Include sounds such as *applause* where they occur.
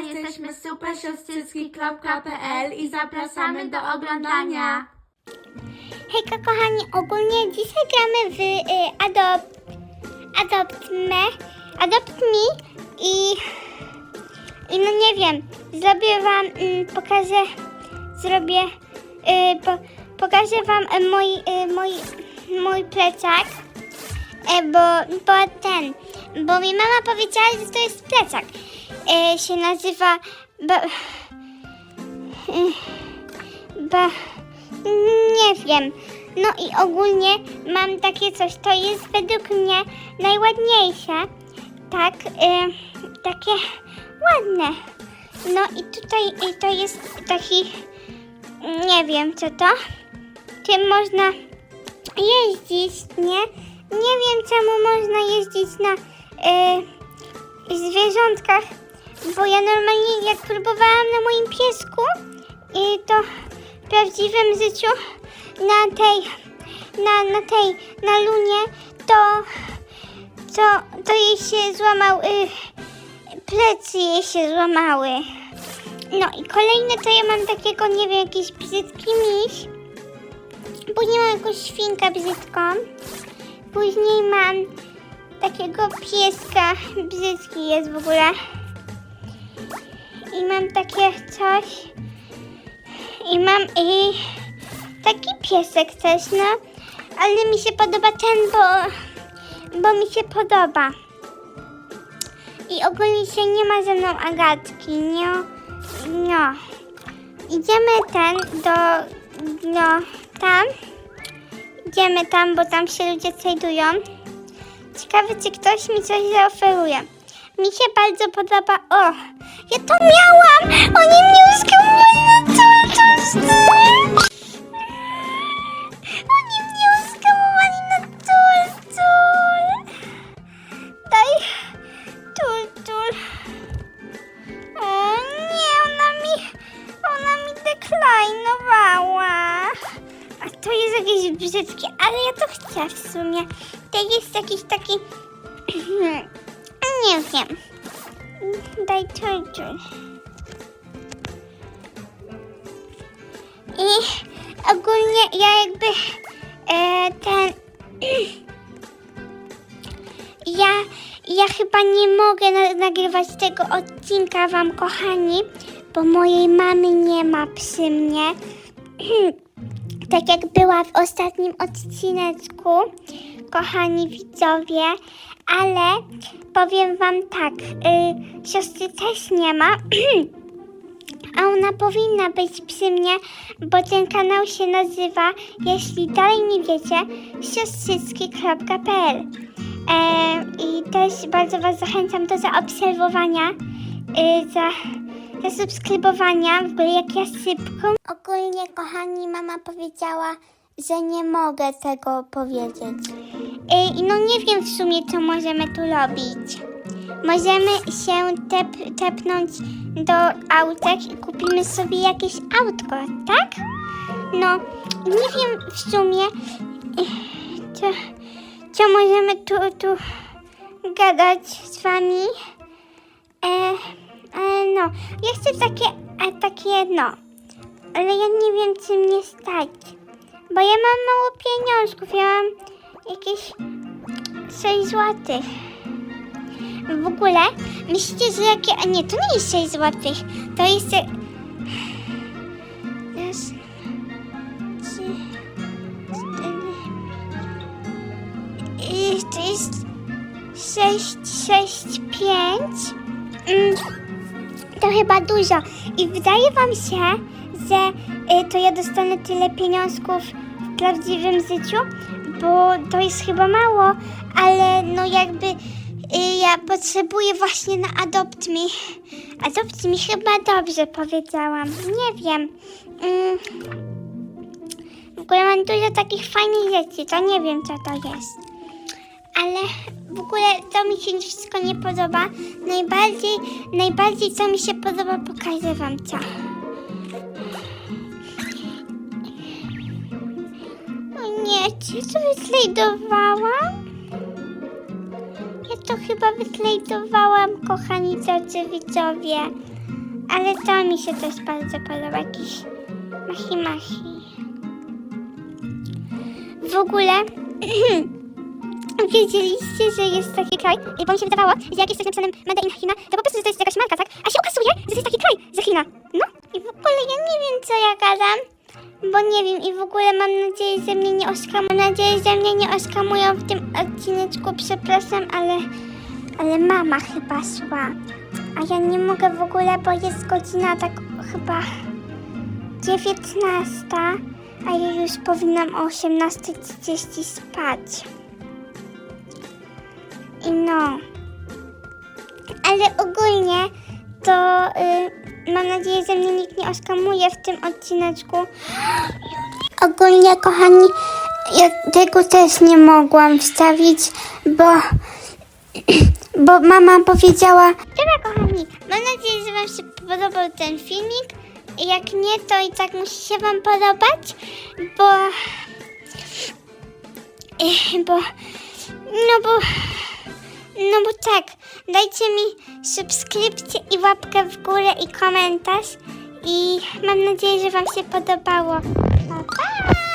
jesteśmy supersiostrzycki.pl i zapraszamy do oglądania. Hejka kochani, ogólnie dzisiaj gramy w y, Adopt, Adopt Me, Adopt Me i, i no nie wiem, zrobię wam, y, pokażę, zrobię, y, po, pokażę wam y, mój, y, mój, mój plecak, y, bo, bo ten, bo mi mama powiedziała, że to jest plecak, y, się nazywa, y, Ba, nie wiem. No i ogólnie mam takie coś. To jest według mnie najładniejsze. Tak, y, takie ładne. No i tutaj to jest taki, nie wiem co to. Tym można jeździć, nie? Nie wiem czemu można jeździć na y, zwierzątkach, bo ja normalnie jak próbowałam na moim piesku, i to w prawdziwym życiu na tej, na, na tej, na lunie, to, to, to jej się złamał, y, plecy jej się złamały. No i kolejne to ja mam takiego, nie wiem, jakiś brzydki miś. Później mam jakąś świnkę brzydką. Później mam takiego pieska, brzydki jest w ogóle. I mam takie coś. I mam i taki piesek też, no. Ale mi się podoba ten, bo, bo mi się podoba. I ogólnie się nie ma ze mną Agatki, nie? No. Idziemy ten do, no, tam. Idziemy tam, bo tam się ludzie znajdują. Ciekawe, czy ktoś mi coś zaoferuje. Mi się bardzo podoba. O, ja to miałam! Oni mnie uskałowali na cały czas! Oni mnie uskałowali na tul! Daj, tul, tul. O nie, ona mi, ona mi deklinowała. A to jest jakieś brzydkie, ale ja to chcę w sumie. To jest jakiś taki... *clears throat* Nie wiem. Daj turtle. I ogólnie ja jakby e, ten... *clears throat* ja, ja chyba nie mogę na, nagrywać tego odcinka wam, kochani, bo mojej mamy nie ma przy mnie. *clears throat* tak jak była w ostatnim odcineczku, kochani widzowie, ale powiem wam tak, y, siostry też nie ma, *clears throat* a ona powinna być przy mnie, bo ten kanał się nazywa, jeśli dalej nie wiecie, siostrzycki.pl e, i też bardzo was zachęcam do zaobserwowania, y, za zasubskrybowania, w ogóle jak ja sypką. Ogólnie, kochani, mama powiedziała, że nie mogę tego powiedzieć. I no nie wiem w sumie, co możemy tu robić. Możemy się tep, tepnąć do autek i kupimy sobie jakieś autko, tak? No, nie wiem w sumie, co, co możemy tu, tu gadać z wami. Ja takie, a takie no, ale ja nie wiem, czy mnie stać, bo ja mam mało pieniążków, ja mam jakieś 6 złotych. W ogóle, myślicie, że jakie, a nie, to nie jest 6 złotych, to jest... Raz, trzy, cztery... I to jest 6, 6, 5... Mm, to chyba dużo. I wydaje wam się, że y, to ja dostanę tyle pieniążków w prawdziwym życiu, bo to jest chyba mało, ale no jakby y, ja potrzebuję właśnie na Adopt Me. Adopt Me chyba dobrze powiedziałam. Nie wiem. Mm. W ogóle mam dużo takich fajnych rzeczy, to nie wiem co to jest ale w ogóle to mi się wszystko nie podoba. Najbardziej, najbardziej co mi się podoba, pokażę wam co. O nie, czy to wyslajdowałam? Ja to chyba wyslajdowałam, kochani widzowie. Ale to mi się też bardzo podoba, jakiś machi machi. W ogóle *clears throat* wiedzieliście, że jest taki kraj, bo mi się wydawało, że jak jest coś napisane Made in China, to po prostu że to jest jakaś marka, tak? A się okazuje, że to jest taki kraj ze China. No i w ogóle ja nie wiem, co ja gadam, bo nie wiem i w ogóle mam nadzieję, że mnie nie oskamują. Mam nadzieję, że mnie nie oskamują w tym odcineczku, przepraszam, ale, ale mama chyba szła. A ja nie mogę w ogóle, bo jest godzina tak chyba 19, a ja już powinnam o 18.30 spać. No. Ale ogólnie to y, mam nadzieję, że mnie nikt nie oskamuje w tym odcineczku. Ogólnie, kochani, ja tego też nie mogłam wstawić, bo *clears throat* bo mama powiedziała... Dobra, kochani, mam nadzieję, że wam się podobał ten filmik. Jak nie, to i tak musi się wam podobać, bo... *sniffs* bo... No bo tak, dajcie mi subskrypcję i łapkę w górę i komentarz. I mam nadzieję, że wam się podobało. Pa, pa!